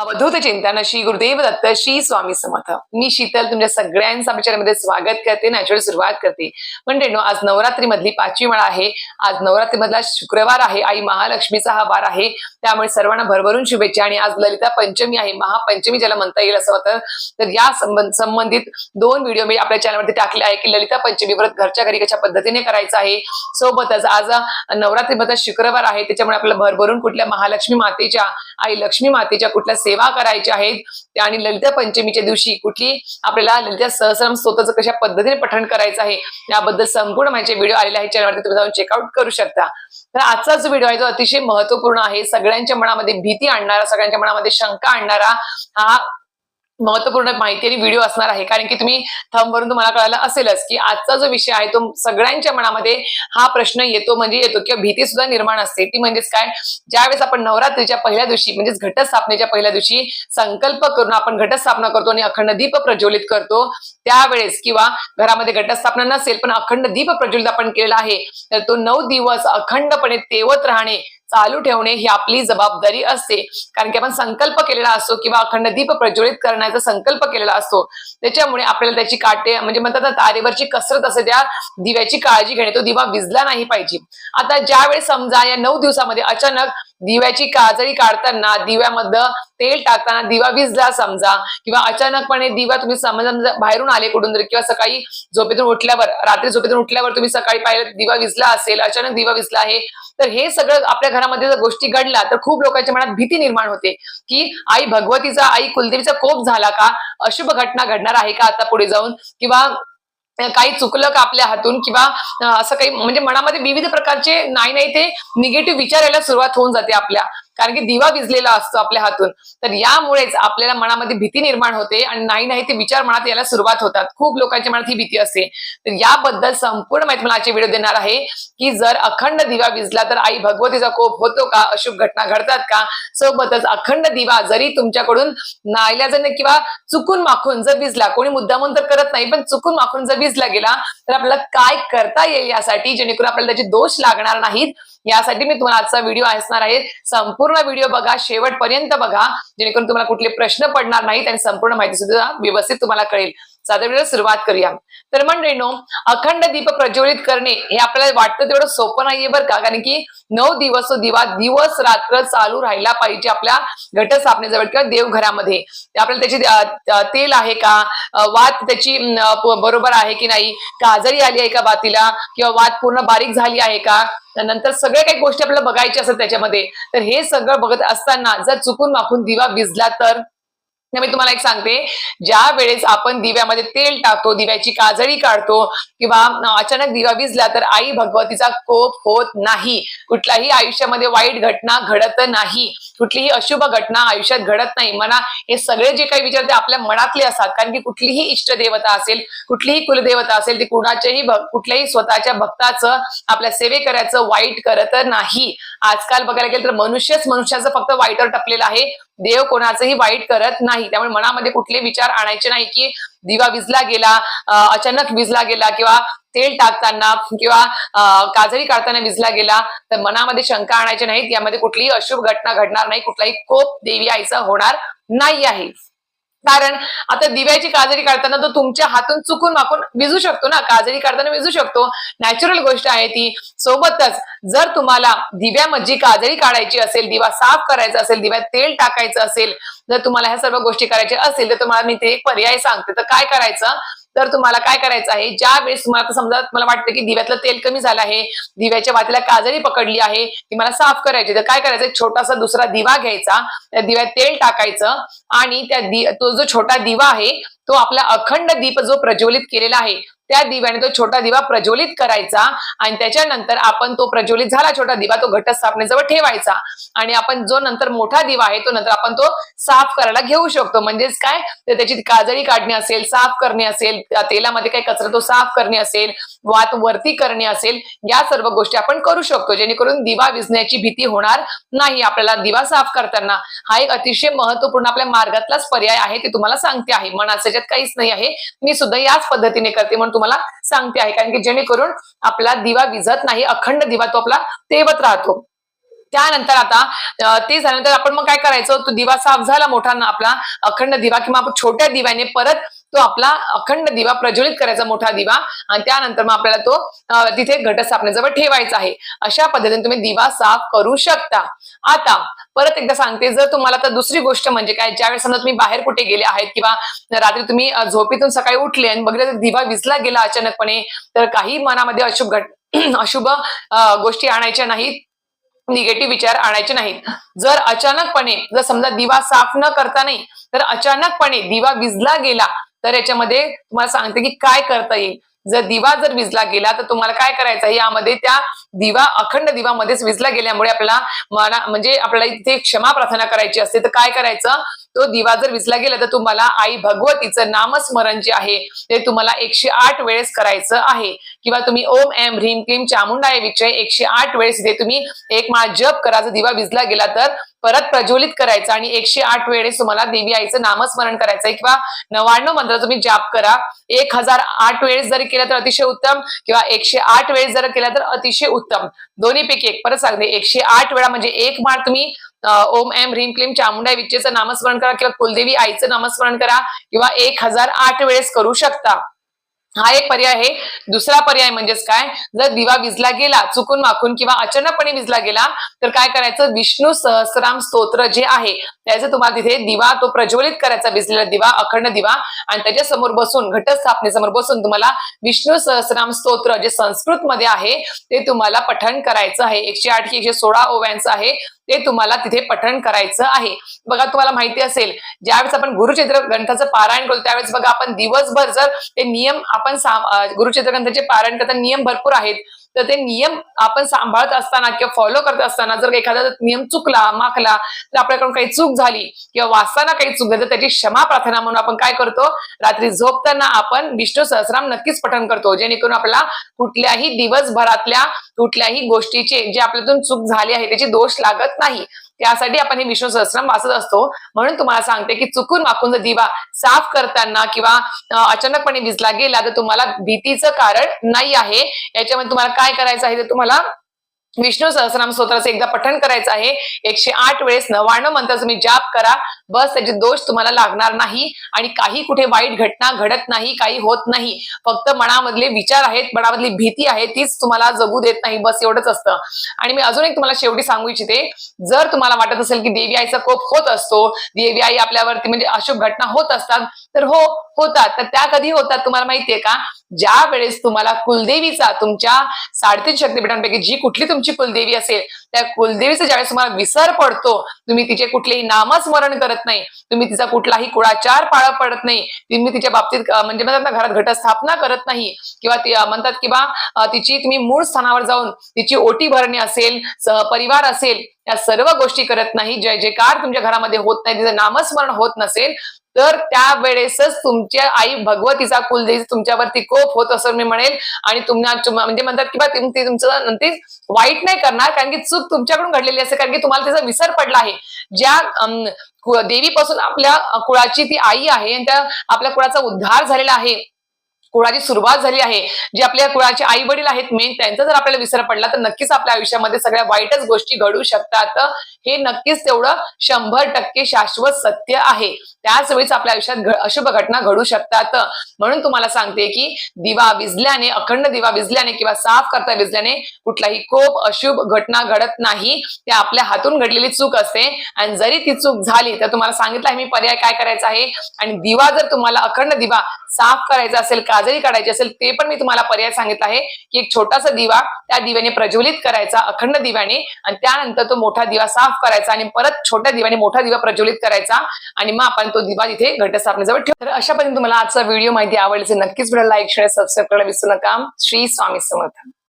अवधूत चिंतन श्री गुरुदेव दत्त श्री स्वामी समर्थ. मी शीतल तुमच्या सगळ्यांचं आमच्या स्वागत करते नॅचरल सुरुवात करते. म्हणजे नो आज नवरात्री मधली पाचवी वेळा आहे. आज नवरात्री मधला शुक्रवार आहे. आई महालक्ष्मीचा हा वार आहे. त्यामुळे सर्वांना भरभरून शुभेच्छा आणि आज ललिता पंचमी आहे. महापंचमी ज्याला म्हणता येईल असं होतं तर या संबंध संबंधित दोन व्हिडिओ मी आपल्या चॅनलवरती टाकले आहे की ललिता पंचमी व्रत घरच्या घरी कशा पद्धतीने करायचं आहे. सोबतच आज नवरात्री मधला शुक्रवार आहे. त्याच्यामुळे आपल्याला भरभरून कुठल्या महालक्ष्मी मातेच्या आई लक्ष्मी मातेच्या कुठल्या सेवा करायच्या आहेत. त्या आणि ललिता पंचमीच्या दिवशी कुठली आपल्याला ललिता सहस्रम स्तोत्राचं कशा पद्धतीने पठण करायचं आहे याबद्दल संपूर्ण माहिती व्हिडिओ आलेला आहे. चॅनलवरती तुम्ही जाऊन चेकआउट करू शकता. तर आजचा जो व्हिडिओ आहे तो अतिशय महत्त्वपूर्ण आहे. सगळ्यांच्या मनामध्ये भीती आणणारा सगळ्यांच्या मनामध्ये शंका आणणारा हा महत्त्वपूर्ण माहिती आणि व्हिडिओ असणार आहे. कारण की तुम्ही थंबवरून तुम्हाला कळालं असेलच की आजचा जो विषय आहे तो सगळ्यांच्या मनामध्ये हा प्रश्न येतो म्हणजे येतो किंवा भीती सुद्धा निर्माण असते. ती म्हणजेच काय? ज्यावेळेस आपण नवरात्रीच्या पहिल्या दिवशी म्हणजेच घटस्थापनेच्या पहिल्या दिवशी संकल्प करून आपण घटस्थापना करतो आणि अखंड दीप प्रज्वलित करतो त्यावेळेस किंवा घरामध्ये घटस्थापना नसेल पण अखंड दीप प्रज्वलित आपण केलेला आहे तर तो नऊ दिवस अखंडपणे तेवत राहणे चालू ठेवणे ही आपली जबाबदारी असते. कारण की आपण संकल्प केलेला असतो किंवा अखंड दीप प्रज्वलित करण्याचा संकल्प केलेला असतो. त्याच्यामुळे आपल्याला त्याची काटे म्हणजे म्हणतात तारेवरची कसरत असते. त्या दिव्याची काळजी घेणे तो दिवा विजला नाही पाहिजे. आता ज्यावेळेस समजा या नऊ दिवसामध्ये अचानक दिव्याची काजळी काढताना दिव्यामध्ये तेल टाकताना दिवा विजला समजा किंवा अचानकपणे दिवा तुम्ही समजा बाहेरून आले कुठून तरी किंवा सकाळी झोपेतून उठल्यावर रात्री झोपेतून उठल्यावर तुम्ही सकाळी पाहिलं दिवा विजला असेल अचानक दिवा विजला आहे तर हे सगळं आपल्या घरामध्ये जर गोष्टी घडल्या तर खूप लोकांच्या मनात भीती निर्माण होते की आई भगवतीचा आई कुलदेवीचा कोप झाला का? अशुभ घटना घडणार आहे का आता पुढे जाऊन? किंवा काही चुकलं का आपल्या हातून किंवा असं काही म्हणजे मनामध्ये विविध प्रकारचे नाही नाही ते निगेटिव्ह विचार यायला सुरुवात होऊन जाते आपल्या. कारण की दिवा विजलेला असतो आपल्या हातून. तर यामुळेच आपल्याला मनामध्ये भीती निर्माण होते आणि नाही नाही ते विचार मनात यायला सुरुवात होतात. खूप लोकांच्या मनात ही भीती असते. तर याबद्दल संपूर्ण माहिती मला आजचे व्हिडिओ देणार आहे की जर अखंड दिवा विजला तर आई भगवतीचा कोप होतो का? अशुभ घटना घडतात का? सोबतच अखंड दिवा जरी तुमच्याकडून नाईलाजाने किंवा चुकून माखून जर विजला कोणी मुद्दामून तर करत नाही पण चुकून माखून जर विजला गेला तर आपल्याला काय करता येईल यासाठी? जेणेकरून आपल्याला त्याचे दोष लागणार नाहीत. यासाठी मी तुम्हाला आजचा व्हिडिओ असणार आहे. संपूर्ण व्हिडिओ बघा शेवटपर्यंत बघा जेणेकरून तुम्हाला कुठले प्रश्न पडणार नाहीत आणि संपूर्ण माहिती सुद्धा व्यवस्थित तुम्हाला कळेल. साधारण सुरुवात करूया. तर मंडळीनो अखंड दीप प्रज्वलित करणे हे आपल्याला वाटतं तेवढं सोपं नाहीये बरं का? कारण की नऊ दिवस तो दिवा दिवस रात्र चालू राहिला पाहिजे आपल्या घटस्थापनेजवळ किंवा देवघरामध्ये. आपल्याला त्याची तेल आहे का? वात त्याची बरोबर आहे की नाही? काजळी आली आहे का वातीला? किंवा वात पूर्ण बारीक झाली आहे का? नंतर सगळ्या काही गोष्टी आपल्याला बघायच्या असतात त्याच्यामध्ये. तर हे सगळं बघत असताना जर चुकून माखून दिवा भिजला तर? मी तुम्हाला एक सांगते. ज्या वेळेस आपण दिव्यामध्ये तेल टाकतो दिव्याची काजळी काढतो किंवा अचानक दिवा विजला तर आई भगवतीचा कोप होत नाही. कुठल्याही आयुष्यामध्ये वाईट घटना घडत नाही. कुठलीही अशुभ घटना आयुष्यात घडत नाही. मना हे सगळे जे काही विचार ते आपल्या मनातले असतात. कारण की कुठलीही इष्टदेवता असेल कुठलीही कुलदेवता असेल ती कुणाच्याही कुठल्याही स्वतःच्या भक्ताचं आपल्या सेवे करायचं वाईट करत नाही. आजकाल बघायला गेलं तर मनुष्यच मनुष्याचं फक्त वाईटवर टपलेलं आहे. देव कोणाचंही वाईट करत नाही. त्यामुळे मनामध्ये कुठले विचार आणायचे नाही की दिवा विजला गेला अचानक विजला गेला किंवा तेल टाकताना किंवा काजळी काढताना विजला गेला तर मनामध्ये शंका आणायच्या नाहीत. यामध्ये कुठलीही अशुभ घटना घडणार नाही. कुठलाही कोप देवी आईचा होणार नाही आहे कारण आता दिव्याची काजळी काढताना तो तुमच्या हातून चुकून वाकून विजू शकतो ना. काजळी काढताना विजू शकतो. नॅचरल गोष्ट आहे ती. सोबतच जर तुम्हाला दिव्यामध्ये काजळी काढायची असेल दिवा साफ करायचा असेल दिव्यात तेल टाकायचं असेल जर तुम्हाला ह्या सर्व गोष्टी करायच्या असेल तर तुम्हाला मी ते एक पर्याय सांगते. तर काय करायचं? तर तुम्हाला काय करायचं आहे? ज्या वेळेस तुम्हाला समजा मला वाटतं की दिव्यातलं तेल कमी झालं आहे दिव्याच्या वातीला काजळी पकडली आहे ती मला साफ करायची तर काय करायचं? छोटासा दुसरा दिवा घ्यायचा त्या दिव्यात तेल टाकायचं आणि त्या तो जो छोटा दिवा आहे तो आपला अखंड दीप जो प्रज्वलित केलेला आहे त्या दिव्याने तो छोटा दिवा प्रज्वलित करायचा आणि त्याच्यानंतर आपण तो प्रज्वलित झाला छोटा दिवा तो घटस्थापनेजवळ ठेवायचा. आणि आपण जो नंतर मोठा दिवा आहे तो नंतर आपण तो साफ करायला घेऊ शकतो. म्हणजेच काय? तर त्याची काजळी काढणे असेल साफ करणे असेल तेलामध्ये काही कचरा तो साफ करणे असेल वात वरती करणे असेल या सर्व गोष्टी आपण करू शकतो. जेणेकरून दिवा विजण्याची भीती होणार नाही आपल्याला दिवा साफ करताना. हा एक अतिशय महत्त्वपूर्ण आपल्या मार्गातलाच पर्याय आहे ते तुम्हाला सांगते आहे. मनात त्याच्यात काहीच नाही आहे. मी सुद्धा याच पद्धतीने करते. म्हणून तुम्हाला सांगते आहे. कारण की जेणेकरून आपला दिवा विझत नाही अखंड दिवा तो आपला तेवत राहतो. त्यानंतर आता ते झाल्यानंतर आपण मग काय करायचं? तो दिवा साफ झाला मोठा ना आपला अखंड दिवा किंवा छोट्या दिव्याने परत तो आपला अखंड दिवा प्रज्वलित करायचा मोठा दिवा आणि त्यानंतर मग आपल्याला तो तिथे घटस्थापनेजवळ ठेवायचा आहे. अशा पद्धतीने तुम्ही दिवा साफ करू शकता. आता परत एकदा सांगते जर तुम्हाला तर दुसरी गोष्ट म्हणजे काय ज्यावेळेस समजा तुम्ही बाहेर कुठे गेले आहेत किंवा रात्री तुम्ही झोपेतून सकाळी उठले आणि बघितलं तर दिवा विजला गेला अचानकपणे तर काही मनामध्ये अशुभ घट अशुभ गोष्टी आणायच्या नाहीत निगेटिव्ह विचार आणायचे नाहीत. जर अचानकपणे जर समजा दिवा साफ न करता नाही तर अचानकपणे दिवा विजला गेला तर याच्यामध्ये तुम्हाला सांगते की काय करता येईल. जर दिवा जर विजला गेला तर तुम्हाला काय करायचं आहे? यामध्ये त्या दिवा अखंड दिवामध्येच विजला गेल्यामुळे आपल्याला मना म्हणजे आपल्याला इथे क्षमा प्रार्थना करायची असते. तर काय करायचं? तो दिवा जर विजला गेला तर तुम्हाला आई भगवतीचं नामस्मरण जे आहे ते तुम्हाला एकशे आठ वेळेस करायचं आहे. किंवा तुम्ही ओम एम ह्रीम क्लीम चामुंडाय विचय एकशे आठ वेळेस इथे तुम्ही एक माळ जप करा. जर दिवा विजला गेला तर परत प्रज्वलित करायचं आणि एकशे आठ वेळेस तुम्हाला देवी आईचं नामस्मरण करायचं आहे. किंवा नव्याण्णव मंत्र तुम्ही जाप करा एक हजार आठ वेळेस जरी केला तर अतिशय उत्तम. किंवा एकशे आठ वेळेस जर केला तर अतिशय उत्तम. दोन्हीपैकी एक परत सांगते. एकशे आठ वेळा म्हणजे एक माळ तुम्ही ओम एम ह्रीम क्लीम चामुंडा विच्चेचं नामस्मरण करा किंवा कुलदेवी आईचं नामस्मरण करा किंवा एक हजार आठ वेळेस करू शकता. हा एक पर्याय आहे. दुसरा पर्याय म्हणजेच काय? जर दिवा विजला गेला चुकून माखून किंवा अचानकपणे विजला गेला तर काय करायचं? विष्णू सहस्राम स्तोत्र जे आहे त्याचं तुम्हाला तिथे दिवा तो प्रज्वलित करायचा भिजलेला दिवा अखंड दिवा आणि त्याच्यासमोर बसून घटस्थापनेसमोर बसून तुम्हाला विष्णू सहस्राम स्तोत्र जे संस्कृत मध्ये आहे ते तुम्हाला पठण करायचं आहे. एकशे आठ की एकशे सोळा ओव्यांचं आहे ते तुम्हाला तिथे पठण करायचं आहे. बघा तुम्हाला माहिती असेल ज्यावेळेस आपण गुरुचित्र ग्रंथाचं पारायण करतो त्यावेळेस बघा आपण दिवसभर जर ते नियम आपण साम- गुरुचित्र ग्रंथाचे पारायण करताना नियम भरपूर आहेत. तर ते नियम आपण सांभाळत असताना किंवा फॉलो करत असताना जर एखादा नियम चुकला माखला तर आपल्याकडून काही चूक झाली किंवा वाचताना काही चूक झाली तर त्याची क्षमा प्रार्थना म्हणून आपण काय करतो? रात्री झोपताना आपण विष्णू सहस्राम नक्कीच पठण करतो जेणेकरून आपल्याला कुठल्याही दिवसभरातल्या कुठल्याही गोष्टीचे जे आपल्यातून चूक झाली आहे त्याची दोष लागत नाही. त्यासाठी आपण हे विष्णू सहस्रम वाचत असतो. म्हणून तुम्हाला सांगते की चुकून वाकून जर दिवा साफ करताना किंवा अचानकपणे विजला गेला तर तुम्हाला भीतीचं कारण नाही आहे. याच्यामध्ये तुम्हाला काय करायचं आहे तर तुम्हाला विष्णू सहस्राम स्तोत्राचं एकदा पठण करायचं आहे. एकशे आठ वेळेस नव्याण्णव मंत्र तुम्ही जाप करा. बस त्याचे दोष तुम्हाला लागणार नाही आणि काही कुठे वाईट घटना घडत नाही काही होत नाही. फक्त मनामधले विचार आहेत मनामधली भीती आहे तीच तुम्हाला जगू देत नाही. बस एवढंच असतं. आणि मी अजून एक तुम्हाला शेवटी सांगू इच्छिते. जर तुम्हाला वाटत असेल की देवी आईचा कोप होत असतो देवी आई आपल्यावरती म्हणजे अशुभ घटना होत असतात तर हो होतात. तर त्या कधी होतात तुम्हाला माहितीये का? ज्या वेळेस तुम्हाला कुलदेवीचा तुमच्या साडेतीन शक्तीपीठांपैकी जी कुठली तुमची कुलदेवी असेल त्या कुलदेवीचा ज्यावेळेस तुम्हाला विसर पडतो तुम्ही तिचे कुठलेही नामस्मरण करत नाही तुम्ही तिचा कुठलाही कुळाचार पाळत पडत नाही तुम्ही तिच्या बाबतीत म्हणजे म्हणतात ना घरात घटस्थापना करत नाही किंवा म्हणतात किंवा तिची तुम्ही मूळ स्थानावर जाऊन तिची ओटी भरणे असेल परिवार असेल या सर्व गोष्टी करत नाही जय जयकार तुमच्या घरामध्ये होत नाही तिचं नामस्मरण होत नसेल तर त्यावेळेसच तुमच्या आई भगवतीचा कुलदेवी तुमच्यावरती कोप होत असं मी म्हणेल आणि तुम्हाला म्हणजे म्हणतात किंवा ती तुमचं वाईट नाही करणार कारण की चूक तुमच्याकडून घडलेली असते कारण की तुम्हाला त्याचा विसर पडला आहे. ज्या देवीपासून आपल्या कुळाची ती आई आहे आणि त्या आपल्या कुळाचा उद्धार झालेला आहे. कुळाची सुरुवात झाली आहे. जे आपल्या कुळाचे आई वडील आहेत मेन त्यांचा जर आपल्याला विसर पडला तर नक्कीच आपल्या आयुष्यामध्ये सगळ्या वाईटच गोष्टी घडू शकतात. हे नक्कीच तेवढं शंभर टक्के शाश्वत सत्य आहे. त्याच वेळीच आपल्या आयुष्यात अशुभ घटना घडू शकतात. म्हणून तुम्हाला सांगते की दिवा विजल्याने अखंड दिवा विजल्याने किंवा साफ करता विजल्याने कुठलाही कोप अशुभ घटना घडत नाही. ते आपल्या हातून घडलेली चूक असते. आणि जरी ती चूक झाली तर तुम्हाला सांगितलं आहे मी पर्याय काय करायचा आहे? आणि दिवा जर तुम्हाला अखंड दिवा साफ करायचा असेल का काजळी काढायची असेल ते पण मी तुम्हाला पर्याय सांगितला आहे की एक छोटासा दिवा त्या दिव्याने प्रज्वलित करायचा अखंड दिव्याने आणि त्यानंतर तो मोठा दिवा साफ करायचा आणि परत छोट्या दिव्याने मोठा दिवा प्रज्वलित करायचा आणि मग आपण तो दिवा तिथे घटस्थापनेजवळ ठेवू. तर अशा पद्धतीने तुम्हाला आजचा व्हिडिओ माहिती आवडली नक्कीच व्हिडिओ लाईक शेअर सबस्क्राईब करायला विसरू नका. श्री स्वामी समर्थ.